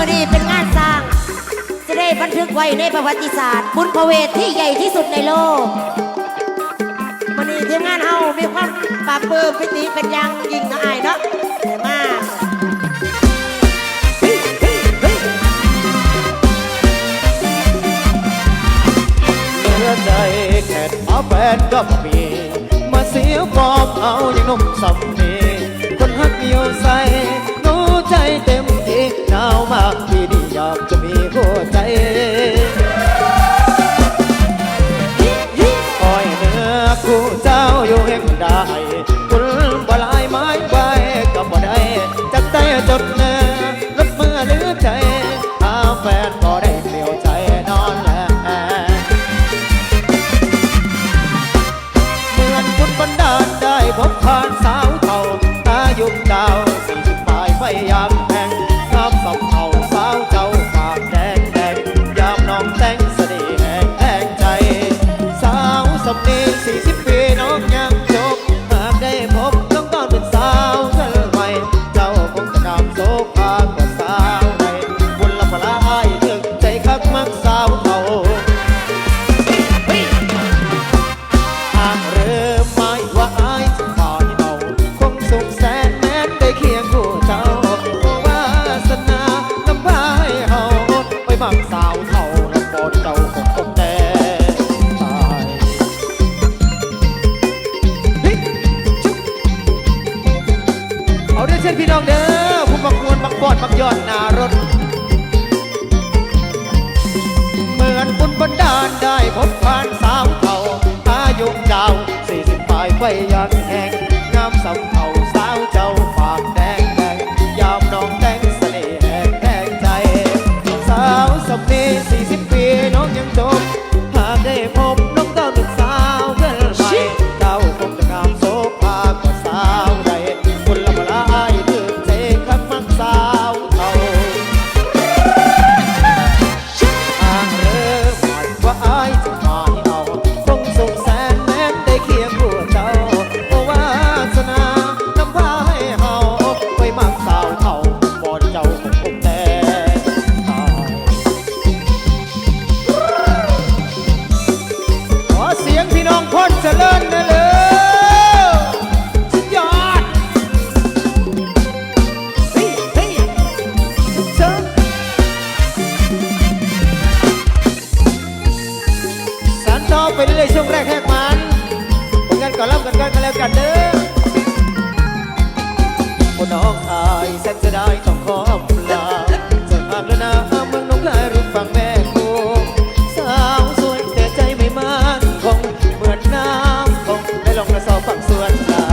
มือนี้เป็นงานสร้าง จะได้บันทึกไว้ในประวัติศาสตร์ บุญพระเวทที่ใหญ่ที่สุดในโลกมือนี้ทีมงานเฮามีความปราบปลื้มพิติเป็นอยังยิ่งนะอายเนาะแต่มากเหลือใจแค่เอาแฟนกับมี มาเสียฟอมเอาอย่างนุ่มสำนีคนหักเดียวใส่ ยยาม คนน้องอายแสนจะได้ต้องขอลาจะหากแล้วนะเมืองน้องคายรู้ฟังแม่กูสาวสวยแต่ใจไม่มั่นคงเหมือนน้ำคงได้ลองกระสอบฝังสวนยา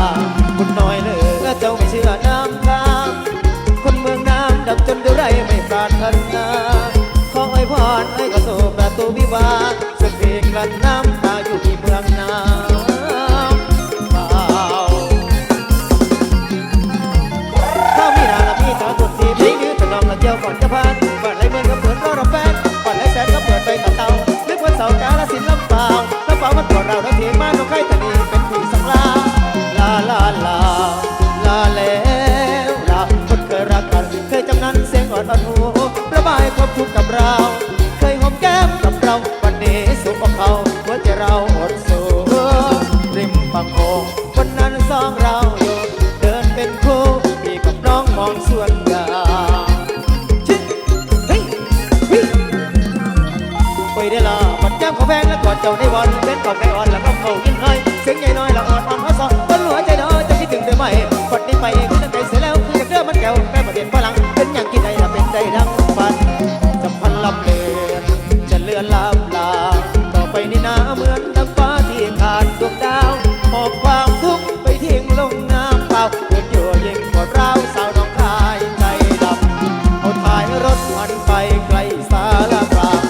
คุณน้อยเลยเจ้าไม่เชื่อน้ำตาคนเมืองน้ำดับจนเดียวไรไม่ปรารถนาขอให้พรให้กระโสประตูวิวาสักเพลงลันน้ำตา เรา เคยหอมแก้มกับเรา วันนี้สุขของเขาหัวใจเราอดสูริมฝั่งโขงวันนั้นสองเราอยู่เดินเป็นคู่พี่กับน้องมองส่วนยาชิเฮ้ยเฮ้ยไปได้ละบัดแก้มเขาแพงแล้วกอดเจ้าในวันเป็นกอกไก่อ่อนแล้วก็เขายินให้เสียงใหญ่น้อยละอ่อนอ่อนเขาสอนต้นหัวใจน้อยจะคิดถึงได้ไหมฝันนี้ไปคือตั้งใจเสียแล้วคืออยากเด้อมันแก้วแก้ประเด็นฝรั่งเป็นอย่างกินได้ละเป็นใจดัง น้ำเปล่าเดินอยู่ยิ่งกว่าเราสาวน้องคายใจดำเอาท้ายรถมันไปไกลสารกลาง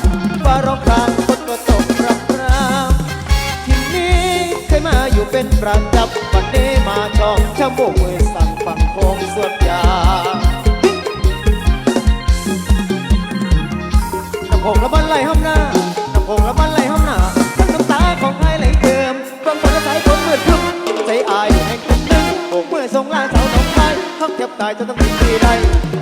ฟ้าร้องครางฝนก็ตกพรำพรำที่นี้เคยมาอยู่เป็นประจำวันนี้มาจองช่างโบกมือสั่งฟังโคงสวนยางน้ำโขงละมันไหลห้อมหน้า โบกมือส่งลาสาวน้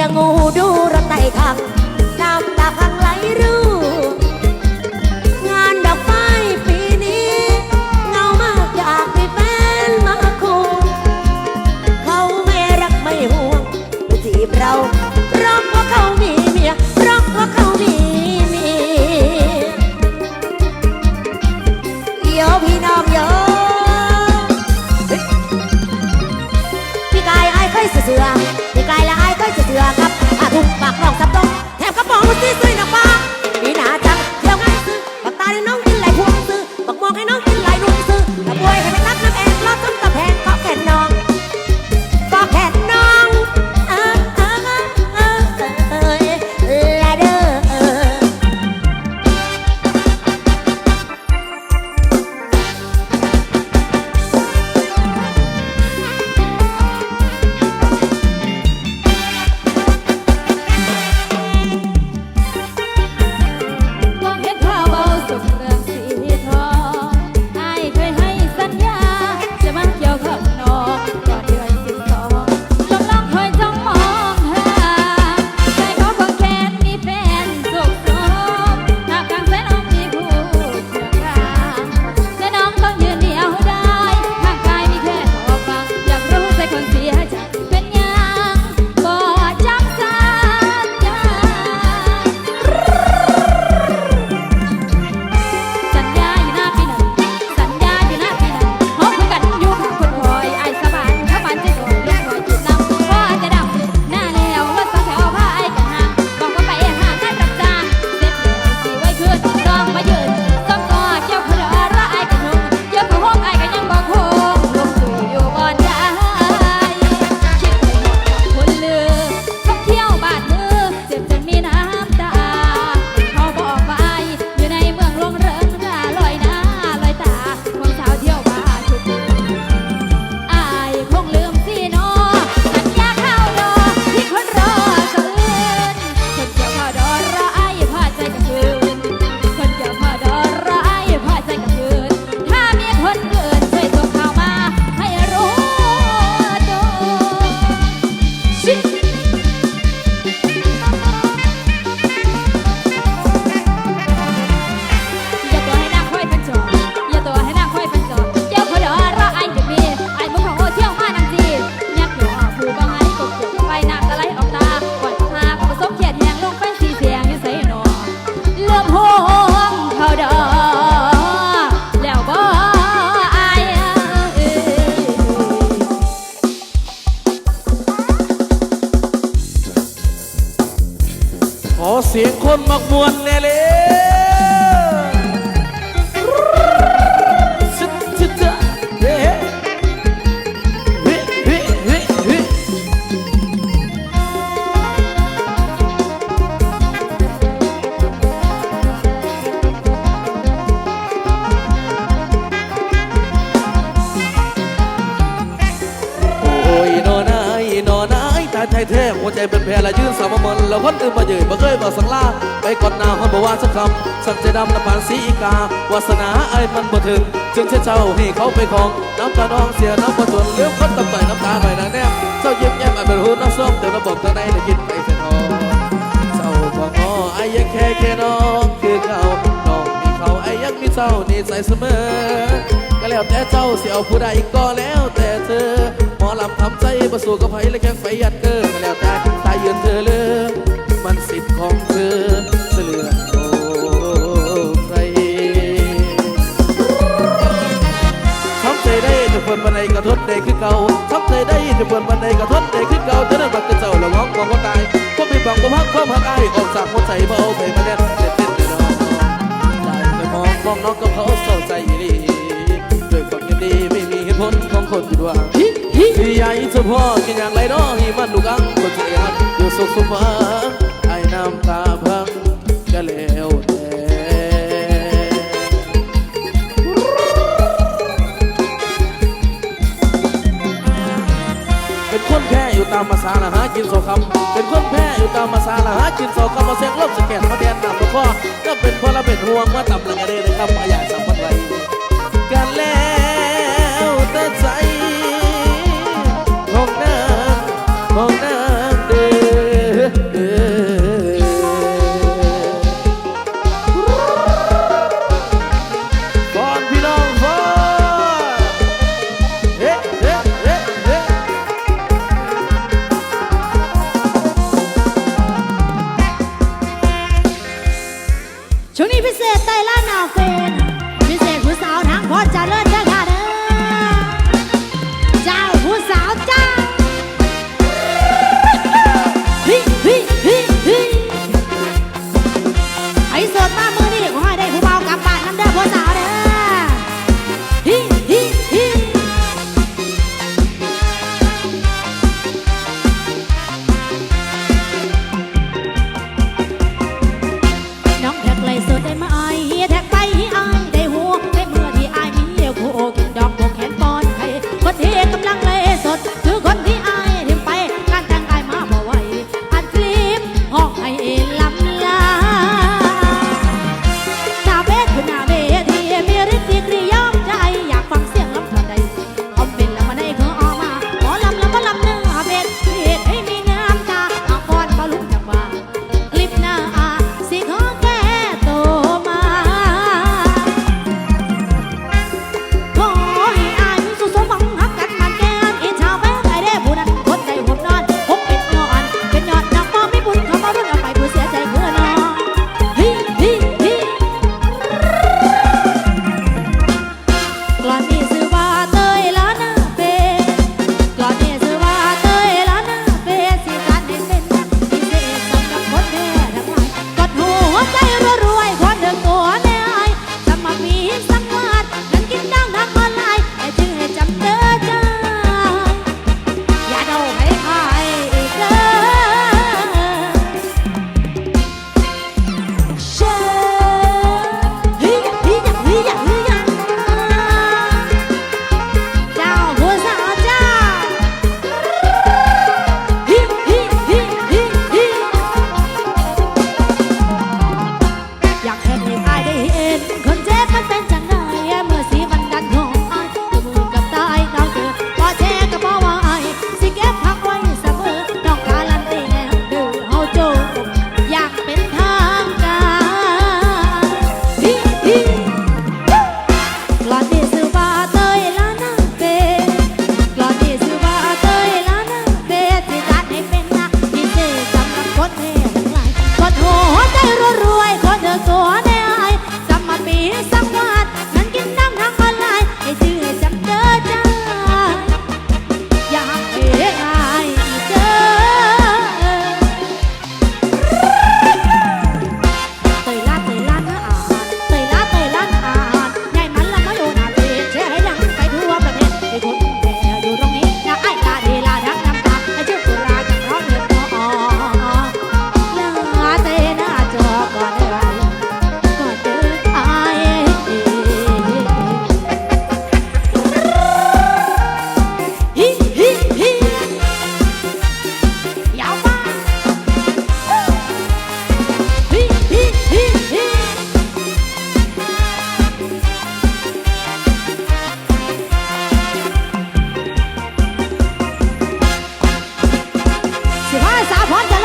ยงงูดูระไตคังน้ำตาพังไหลรูงานดอกไม้ปีนี้เงามากอยากมีแฟนมาคู่เขาไม่รักไม่ห่วงมาจีบเราเพราะว่าเขามีเมียเพราะว่าเขามีเมียเดี๋ยวพี่น้องเยอะพี่กายไอ้เคยเสือ justicia. 我。 ช่แท้หัวใจเป็นแผลและยืนสามมันแล้วคนอื่นมาเยืนบ่เคยบ่สังลาไปกอดนาาคนบ่ว่าสักคำสักใจดำน้ำผ่านสีกาวาสนาไอ้มันบ่ถึง จึงเช่เจ้าให้เขาไปของน้ำตาน้องเสียน้ำบ่จนเลี้ยวคนตำต่อยน้ำตาหน่อยนะแนมเจ้ายิ้มแย้มอาจเป็นหูน้ำส้มเดี๋ระบบทาไในได้ยินไปเสียทองเจ้าบองอไอ้ยังแค่แค่น้องคือเก่า จ้านี่ใส่เสมอ ก็แล้วแต่เจ้าเสียวผู้ใดก็แล้วแต่เธอ หมอลำทำใจประสู่กับไผ่และแข้งไฟยัดเกอก็แล้วแต่ตายยืนเธอเลยมันสิทธิ์ของเธอเสือโอ้ใคทำใจได้จะเปิดบันไดกระทบได้คือเก่าทำใจได้จะเปิดบันไดกระทบได้คือเก่าเจะได้บักกระเจ้าละว้องกว่าก็ตายก็มีบังก็พักความหักอายออกจากหัวใจเบาไปมาแน่เด็ดเด็ด มองมองน้องกับเขาเศร้าใจดีด้วยความยินดีไม่มีเหตุผลของคนผิดหวังที่ใหญ่เฉพาะกินอย่างไรเนาะที่มันลูกอังคนเสียอยู่สุขสมหวังไอ้น้ำตาพังก็แล้วามมาซาละหากินโซคำเป็นคนแพ้อยู่ตามมาซาละหากินโซคำมาเสียงลบสแกนมาแทนนำตะข้อก็เป็นเพราะเราเป็นห่วงมาต่ำละกระเดเลยคำอาอยากสัมพันธ์ไร ช่วงนี้พิเศษไต่ล่าหนาเฟนพิเศษคุณสาวทางพอจะเลิศเด้อ